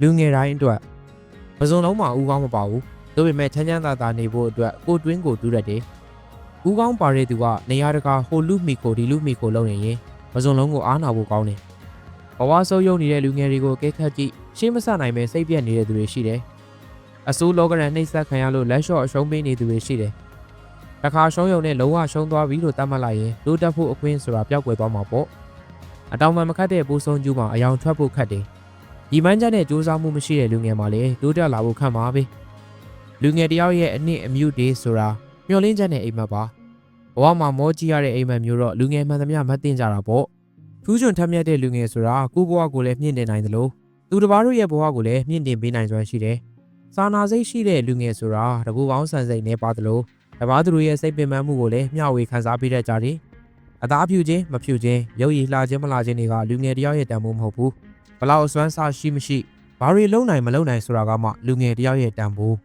လူငယ်တိုင်းအတွက်မစုံလုံးမှာဦးကောင်းမပါဘူးဒါပေမဲ့ချမ်းချမ်းသာသာနေဖို့အတွက်ကိုတွင်းကိုတူးရက်တယ်ဦးကောင်းပါတဲ့သူကနေရာတကာဟိုလူမီကိုဒီလူမီကိုလုပ်နေရင်မစုံလုံးကိုအားနာဖို့ကောင်းတယ်ဘဝဆိုးရုံနေတဲ့လူငယ်တွေကိုကဲခတ်ကြည့်ရှင်းမဆနိုင်ပဲစိတ်ပြက်နေတဲ့သူတွေရှိတယ်အစိုးလောကရန်နှိမ့်ဆက်ခံရလို့လက်လျှော့အရှုံးပေးနေသူတွေရှိတယ်တခါရှုံးရုံနဲ့လုံးဝရှုံးသွားပြီလို့သတ်မှတ်လိုက်ရင်တိုးတက်ဖို့အခွင့်ဆိုတာပျောက်ကွယ်သွားမှာပေါ့အတောင်မှမခတ်တဲ့ပိုးဆုံးကျူးမှာအယောင်ထွက်ဖို့ခတ်တယ် ဒီမှန်းချက်နဲ့စူးစမ်းမှုမရှိတဲ့လူငယ်မှလည်းတိုးတက်လာဖို့ခံပါပဲလူငယ်တယောက်ရဲ့အနှစ်အမြုပ်တွေဆိုတာမျောလင်းချက်နဲ့အိမ်မက်ပါဘဝမှာမောကြီးရတဲ့အိမ်မက်မျိုးတော့လူငယ်မှန်သမျှမသိကြတာပေါ့ထူးချွန်ထက်မြက်တဲ့လူငယ်ဆိုတာကိုယ့်ဘဝကိုလည်းမြင့်တင်နိုင်တယ်လို့သူတစ်ပါးတို့ရဲ့ဘဝကိုလည်းမြင့်တင်ပေးနိုင်စွမ်းရှိတယ်စာနာစိတ်ရှိတဲ့လူငယ်ဆိုတာတကူပေါင်းဆန်စိတ်နဲ့ပါတယ်လို့တပားသူတို့ရဲ့စိတ်ပင်ပန်းမှုကိုလည်းမျှဝေခံစားပေးတတ်ကြတယ်အသားဖြူခြင်းမဖြူခြင်းရုပ်ရည်လှခြင်းမလှခြင်းတွေကလူငယ်တယောက်ရဲ့တန်ဖိုးမဟုတ်ဘူး ဘလောက်အစွမ်းစားရှိမရှိဘာတွေလုံနိုင်မလုံနိုင်ဆိုတာကမှလူငယ်တယောက်ရဲ့တန်ဖိုး